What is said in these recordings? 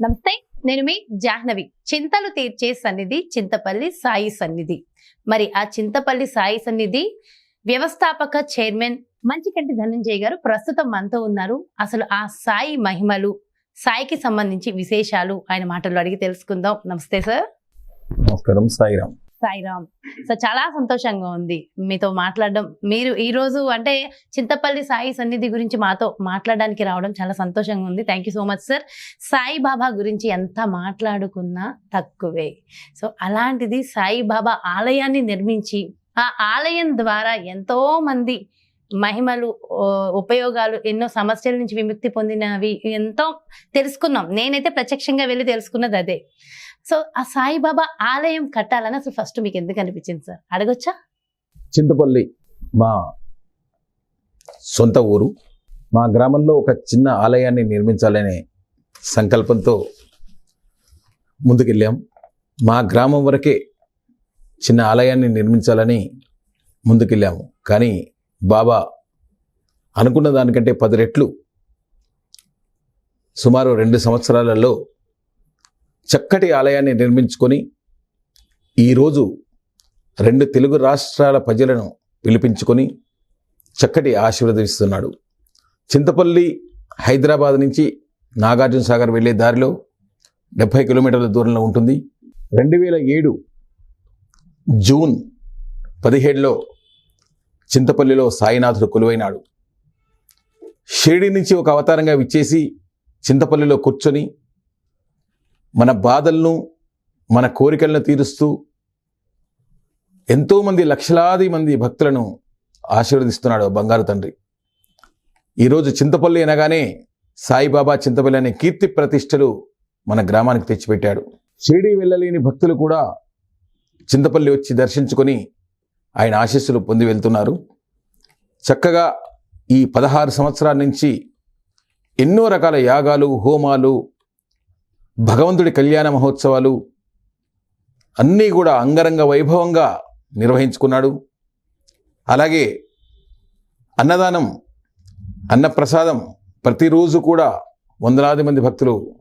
నమస్తే నేను మీ జాహ్నవి. చింతలు తీర్చే సన్నిధి చింతపల్లి సాయి సన్నిధి. మరి ఆ చింతపల్లి సాయి సన్నిధి వ్యవస్థాపక చైర్మన్ మంచికంటి ధనంజయ్ గారు ప్రస్తుతం మనతో ఉన్నారు. అసలు ఆ సాయి మహిమలు సాయికి సంబంధించి విశేషాలు ఆయన మాటల్లో అడిగి తెలుసుకుందాం. నమస్తే సార్. నమస్కారం సాయిరామ్. సాయిరామ్. సో చాలా సంతోషంగా ఉంది మీతో మాట్లాడడం. మీరు ఈ రోజు అంటే చింతపల్లి సాయి సన్నిధి గురించి మాతో మాట్లాడడానికి రావడం చాలా సంతోషంగా ఉంది. Thank you so much sir Sai Baba గురించి ఎంత మాట్లాడుకున్నా తక్కువే. సో అలాంటిది సాయి బాబా ఆలయాన్ని నిర్మించి ఆ ఆలయం ద్వారా ఎంతో మంది మహిమలు ఉపయోగాలు ఎన్నో సమస్యల నుంచి విముక్తి పొందినవి ఎంతో తెలుసుకున్నాం. నేనైతే ప్రత్యక్షంగా వెళ్ళి తెలుసుకున్నది అదే. సో ఆ సాయిబాబా ఆలయం కట్టాలని అసలు ఫస్ట్ మీకు ఎందుకు అనిపించింది సార్? అడగొచ్చా? చింతపల్లి మా సొంత ఊరు. మా గ్రామంలో ఒక చిన్న ఆలయాన్ని నిర్మించాలనే సంకల్పంతో ముందుకెళ్ళాం. మా గ్రామం వరకే చిన్న ఆలయాన్ని నిర్మించాలని ముందుకెళ్ళాము. కానీ బాబా అనుకున్న దానికంటే పది రెట్లు సుమారు రెండు సంవత్సరాలలో చక్కటి ఆలయాన్ని నిర్మించుకొని ఈరోజు రెండు తెలుగు రాష్ట్రాల ప్రజలను పిలిపించుకొని చక్కటి ఆశీర్వదిస్తున్నాడు. చింతపల్లి హైదరాబాద్ నుంచి నాగార్జున సాగర్ వెళ్ళే దారిలో డెబ్భై కిలోమీటర్ల దూరంలో ఉంటుంది. రెండు వేల ఏడు జూన్ పదిహేడులో చింతపల్లిలో సాయినాథుడు కొలువైనాడు. షిరిడి నుంచి ఒక అవతారంగా విచ్చేసి చింతపల్లిలో కూర్చొని మన బాధలను మన కోరికలను తీరుస్తూ ఎంతోమంది లక్షలాది మంది భక్తులను ఆశీర్వదిస్తున్నాడు బంగారు తండ్రి. ఈరోజు చింతపల్లి అనగానే సాయిబాబా చింతపల్లి అనే కీర్తి ప్రతిష్టలు మన గ్రామానికి తెచ్చిపెట్టాడు. షిరిడి వెళ్ళలేని భక్తులు కూడా చింతపల్లి వచ్చి దర్శించుకొని ఆయన ఆశీస్సులు పొంది వెళ్తున్నారు. చక్కగా ఈ పదహారు సంవత్సరాల నుంచి ఎన్నో రకాల యాగాలు హోమాలు భగవంతుడి కళ్యాణ మహోత్సవాలు అన్నీ కూడా అంగరంగ వైభవంగా నిర్వహించుకున్నాడు. అలాగే అన్నదానం అన్నప్రసాదం ప్రతిరోజు కూడా వందలాది మంది భక్తులు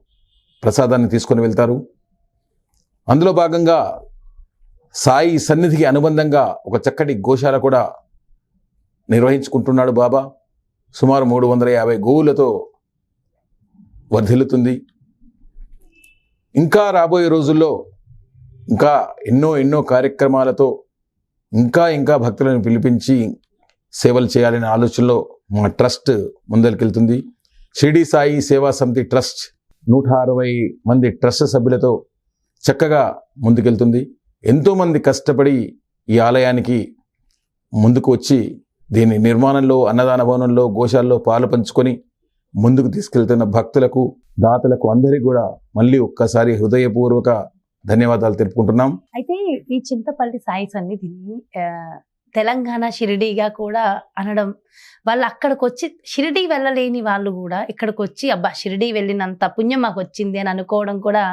ప్రసాదాన్ని తీసుకొని వెళ్తారు. అందులో భాగంగా సాయి సన్నిధికి అనుబంధంగా ఒక చక్కటి గోశాల కూడా నిర్వహించుకుంటున్నాడు బాబా. సుమారు మూడు వందల యాభై గోవులతో వర్ధిల్లుతుంది. ఇంకా రాబోయే రోజుల్లో ఇంకా ఎన్నో ఎన్నో కార్యక్రమాలతో ఇంకా ఇంకా భక్తులను పిలిపించి సేవలు చేయాలనే ఆలోచనలో మా ట్రస్ట్ ముందరికెళ్తుంది. షిరిడి సాయి సేవా సమితి ట్రస్ట్ నూట అరవై మంది ట్రస్ట్ సభ్యులతో చక్కగా ముందుకెళ్తుంది. ఎంతోమంది కష్టపడి ఈ ఆలయానికి ముందుకు వచ్చి దీని నిర్మాణంలో అన్నదాన భవనంలో గోశాల్లో పాలు పంచుకొని ముందుకు తీసుకెళ్తున్న భక్తులకు దాతలకు అందరికీ కూడా మళ్ళీ ఒక్కసారి హృదయపూర్వక ధన్యవాదాలు తెలుపుకుంటున్నాం. అయితే ఈ చింతపల్లి సాయి సన్నిధిని తెలంగాణ షిరిడీగా కూడా అనడం వాళ్ళు అక్కడికి వచ్చి షిరిడీ వెళ్ళలేని వాళ్ళు కూడా ఇక్కడికి వచ్చి అబ్బా షిరిడీ వెళ్ళినంత పుణ్యం మాకు వచ్చింది అని అనుకోవడం కూడా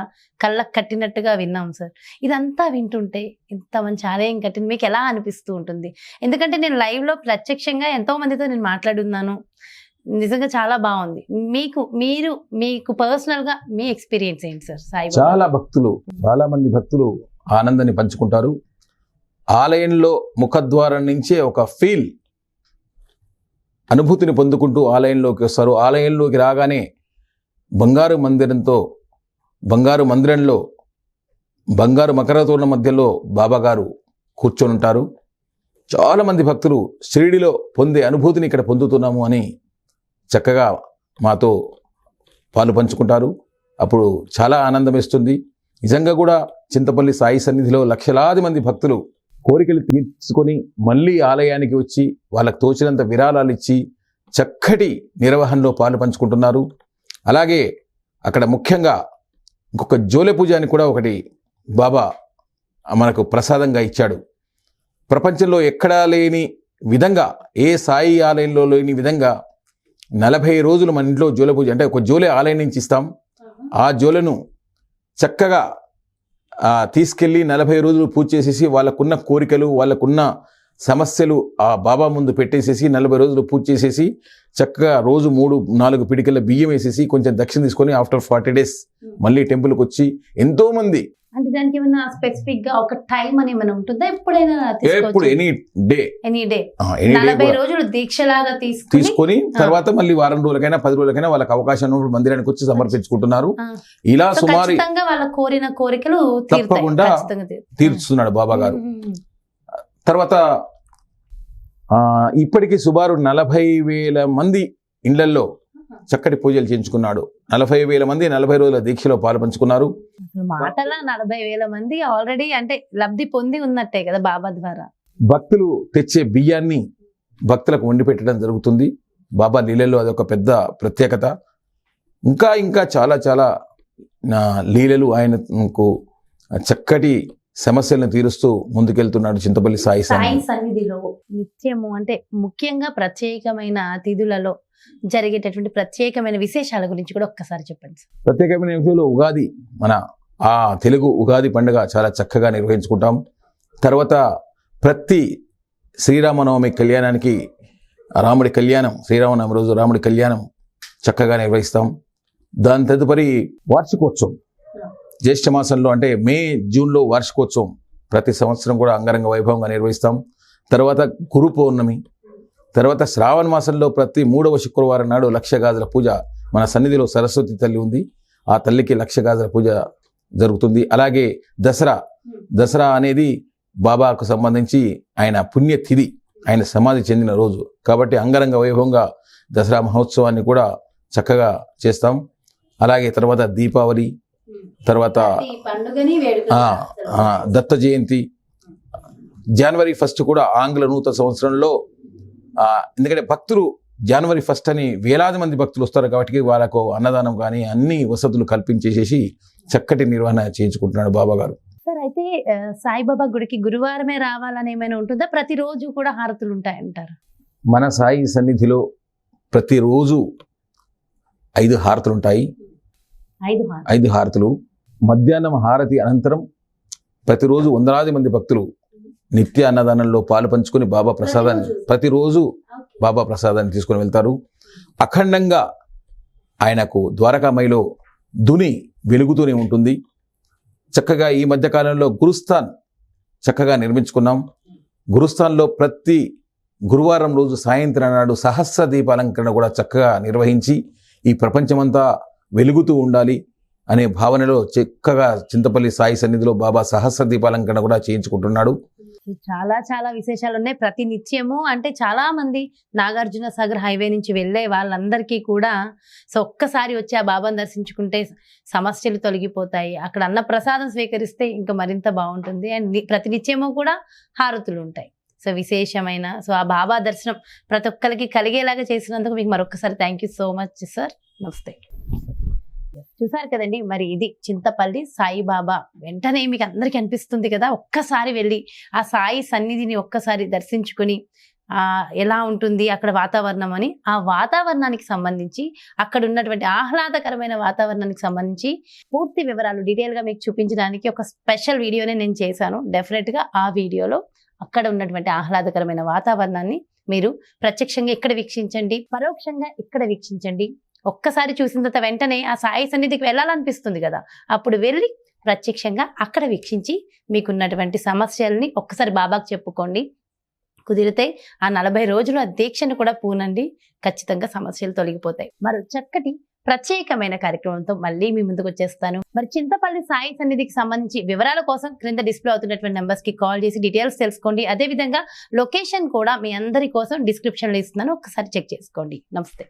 కళ్ళకు కట్టినట్టుగా విన్నాం సార్. ఇదంతా వింటుంటే ఇంత మంచి ఆలయం కట్టింది మీకు ఎలా అనిపిస్తూ ఉంటుంది? ఎందుకంటే నేను లైవ్లో ప్రత్యక్షంగా ఎంతోమందితో నేను మాట్లాడున్నాను. నిజంగా చాలా బాగుంది. మీకు మీరు మీకు పర్సనల్గా మీ ఎక్స్పీరియన్స్ ఏంటి సార్? సాయి చాలా భక్తులు చాలా మంది భక్తులు ఆనందాన్ని పంచుకుంటారు. ఆలయంలో ముఖద్వారం నుంచే ఒక ఫీల్ అనుభూతిని పొందుకుంటూ ఆలయంలోకి వస్తారు. ఆలయంలోకి రాగానే బంగారు మందిరంతో బంగారు మందిరంలో బంగారు మకరతోరణ మధ్యలో బాబాగారు కూర్చొని ఉంటారు చాలామంది భక్తులు షిరిడిలో పొందే అనుభూతిని ఇక్కడ పొందుతున్నాము అని చక్కగా మాతో పాలు పంచుకుంటారు. అప్పుడు చాలా ఆనందం ఇస్తుంది నిజంగా కూడా చింతపల్లి సాయి సన్నిధిలో లక్షలాది మంది భక్తులు కోరికలు తీర్చుకొని మళ్ళీ ఆలయానికి వచ్చి వాళ్ళకు తోచినంత విరాళాలు ఇచ్చి చక్కటి నిర్వహణలో పాలు పంచుకుంటున్నారు. అలాగే అక్కడ ముఖ్యంగా ఇంకొక జోలె పూజ అని కూడా ఒకటి బాబా మనకు ప్రసాదంగా ఇచ్చాడు. ప్రపంచంలో ఎక్కడా లేని విధంగా ఏ సాయి ఆలయంలో లేని విధంగా నలభై రోజులు మన ఇంట్లో జోల పూజ అంటే ఒక జోలే ఆలయం నుంచి ఇస్తాం. ఆ జోలను చక్కగా తీసుకెళ్ళి నలభై రోజులు పూజ చేసేసి వాళ్ళకున్న కోరికలు వాళ్ళకున్న సమస్యలు ఆ బాబా ముందు పెట్టేసేసి నలభై రోజులు పూజ చేసేసి చక్కగా రోజు మూడు నాలుగు పిడికల బియ్యం వేసేసి కొంచెం దక్షిణ తీసుకొని ఆఫ్టర్ ఫార్టీ డేస్ మళ్ళీ టెంపుల్కి వచ్చి ఎంతో మంది. అంటే దానికి ఏమైనా స్పెసిఫిక్గా ఒక టైం అని ఏమైనా ఉంటుందా? ఎప్పుడైనా ఎప్పుడు ఎనీ డే ఎనీ డే నలభై రోజులు దీక్షలాగా తీసుకుని తీసుకొని తర్వాత మళ్ళీ వారం రోజులకైనా పది రోజులకైనా వాళ్ళకి అవకాశం ఉన్నప్పుడు మందిరానికి వచ్చి సమర్పించుకుంటున్నారు. ఇలా సుమారు వాళ్ళ కోరిన కోరికలు తప్పకుండా. తీర్చుతున్నాడు బాబా గారు. తర్వాత ఇప్పటికీ సుమారు నలభై వేల మంది ఇండ్లల్లో చక్కటి పూజలు చేయించుకున్నాడు. నలభై వేల మంది నలభై రోజుల దీక్షలో పాల్పంచుకున్నారు మాటల నలభై వేల మంది ఆల్రెడీ అంటే లబ్ధి పొంది ఉన్నట్టే కదా బాబా ద్వారా. భక్తులు తెచ్చే బియ్యాన్ని భక్తులకు వండి పెట్టడం జరుగుతుంది. బాబా లీలల్లో అదొక పెద్ద ప్రత్యేకత. ఇంకా ఇంకా చాలా చాలా లీలలు ఆయనకు చక్కటి సమస్యలను తీరుస్తూ ముందుకెళ్తున్నాడు చింతపల్లి సాయి సాయి. సన్నిధిలో. నిత్యము అంటే ముఖ్యంగా ప్రత్యేకమైన తిథులలో జరిగేటటువంటి ప్రత్యేకమైన విశేషాల గురించి కూడా ఒక్కసారి చెప్పండి సార్. ప్రత్యేకమైన విషయంలో ఉగాది. మన ఆ తెలుగు ఉగాది పండుగ చాలా చక్కగా నిర్వహించుకుంటాం. తర్వాత ప్రతి శ్రీరామనవమి కళ్యాణానికి రాముడి కళ్యాణం శ్రీరామనవమి రోజు రాముడి కళ్యాణం చక్కగా నిర్వహిస్తాం. దాని తదుపరి వార్షికోత్సవం. జ్యేష్ఠ మాసంలో అంటే మే జూన్లో వార్షికోత్సవం. ప్రతి సంవత్సరం కూడా అంగరంగ వైభవంగా నిర్వహిస్తాం. తర్వాత గురు పౌర్ణమి. తర్వాత శ్రావణ మాసంలో ప్రతి మూడవ శుక్రవారం నాడు లక్ష గాజుల పూజ మన సన్నిధిలో సరస్వతి తల్లి ఉంది. ఆ తల్లికి లక్ష గాజుల పూజ జరుగుతుంది. అలాగే దసరా. దసరా అనేది బాబాకు సంబంధించి ఆయన పుణ్యతిథి ఆయన సమాధి చెందిన రోజు. కాబట్టి అంగరంగ వైభవంగా దసరా మహోత్సవాన్ని కూడా చక్కగా చేస్తాం. అలాగే తర్వాత దీపావళి తర్వాత ప్రతి పండుగని వేడుక ఆ, ఆ, దత్త జయంతి. జనవరి ఫస్ట్ కూడా ఆంగ్ల నూతన సంవత్సరంలో ఆ, ఎందుకంటే భక్తులు జనవరి ఫస్ట్ అని వేలాది మంది భక్తులు వస్తారు కాబట్టి వాళ్ళకు అన్నదానం కానీ అన్ని వసతులు కల్పించేసేసి చక్కటి నిర్వహణ చేయించుకుంటున్నాడు బాబా గారు. సార్ అయితే సాయిబాబా గుడికి గురువారమే రావాలని ఏమైనా ఉంటుందా? ప్రతిరోజు కూడా హారతులు ఉంటాయంటారు? మన సాయి సన్నిధిలో ప్రతిరోజు ఐదు హారతులు ఉంటాయి. ఐదు హారతులు. మధ్యాహ్నం హారతి అనంతరం ప్రతిరోజు వందలాది మంది భక్తులు నిత్య అన్నదానంలో పాలు పంచుకొని బాబా ప్రసాదాన్ని ప్రతిరోజు బాబా ప్రసాదాన్ని తీసుకొని వెళ్తారు. అఖండంగా ఆయనకు ద్వారకామయిలో ధుని వెలుగుతూనే ఉంటుంది. చక్కగా ఈ మధ్యకాలంలో గురుస్థాన్ చక్కగా నిర్మించుకున్నాం. గురుస్థాన్లో ప్రతి గురువారం రోజు సాయంత్రం నాడు సహస్ర దీపాలంకరణ కూడా చక్కగా నిర్వహించి ఈ ప్రపంచమంతా వెలుగుతూ ఉండాలి అనే భావనలో చక్కగా చింతపల్లి సాయి సన్నిధిలో బాబా సహస్ర దీపాలంకరణ కూడా చేయించుకుంటున్నాడు. చాలా చాలా విశేషాలు ఉన్నాయి. ప్రతి నిత్యము అంటే చాలా మంది నాగార్జున సాగర్ హైవే నుంచి వెళ్ళే వాళ్ళందరికీ కూడా సో ఒక్కసారి వచ్చి ఆ బాబాను దర్శించుకుంటే సమస్యలు తొలగిపోతాయి. అక్కడ అన్న ప్రసాదం స్వీకరిస్తే ఇంకా మరింత బాగుంటుంది. అండ్ ప్రతి నిత్యము కూడా హారతులు ఉంటాయి. సో విశేషమైన సో ఆ బాబా దర్శనం ప్రతి ఒక్కరికి కలిగేలాగా చేసినందుకు మీకు మరొకసారి thank you so much sir నమస్తే. చూసారు కదండి? మరి ఇది చింతపల్లి సాయిబాబా. వెంటనే మీకు అందరికీ అనిపిస్తుంది కదా? ఒక్కసారి వెళ్ళి ఆ సాయి సన్నిధిని ఒక్కసారి దర్శించుకుని ఆ ఎలా ఉంటుంది అక్కడ వాతావరణం అని. ఆ వాతావరణానికి సంబంధించి అక్కడ ఉన్నటువంటి ఆహ్లాదకరమైన వాతావరణానికి సంబంధించి పూర్తి వివరాలు డీటెయిల్గా మీకు చూపించడానికి ఒక స్పెషల్ వీడియోనే నేను చేశాను. డెఫినెట్గా ఆ వీడియోలో అక్కడ ఉన్నటువంటి ఆహ్లాదకరమైన వాతావరణాన్ని మీరు ప్రత్యక్షంగా ఇక్కడ వీక్షించండి? పరోక్షంగా ఇక్కడ వీక్షించండి? ఒక్కసారి చూసిన తర్వాత వెంటనే ఆ సాయి సన్నిధికి వెళ్ళాలనిపిస్తుంది కదా. అప్పుడు వెళ్ళి ప్రత్యక్షంగా అక్కడ వీక్షించి మీకున్నటువంటి సమస్యల్ని ఒక్కసారి బాబాకు చెప్పుకోండి. కుదిరితే ఆ నలభై రోజులు ఆ దీక్షను కూడా పూనండి. ఖచ్చితంగా సమస్యలు తొలగిపోతాయి. మరో చక్కటి ప్రత్యేకమైన కార్యక్రమంతో మళ్ళీ మీ ముందుకు వచ్చేస్తాను. మరి చింతపల్లి సాయి సన్నిధికి సంబంధించి వివరాల కోసం క్రింద డిస్ప్లే అవుతున్నటువంటి నెంబర్స్కి కాల్ చేసి డీటెయిల్స్ తెలుసుకోండి. అదే విధంగా లొకేషన్ కూడా మీ అందరి కోసం డిస్క్రిప్షన్లో ఇస్తున్నాను. ఒకసారి చెక్ చేసుకోండి. నమస్తే.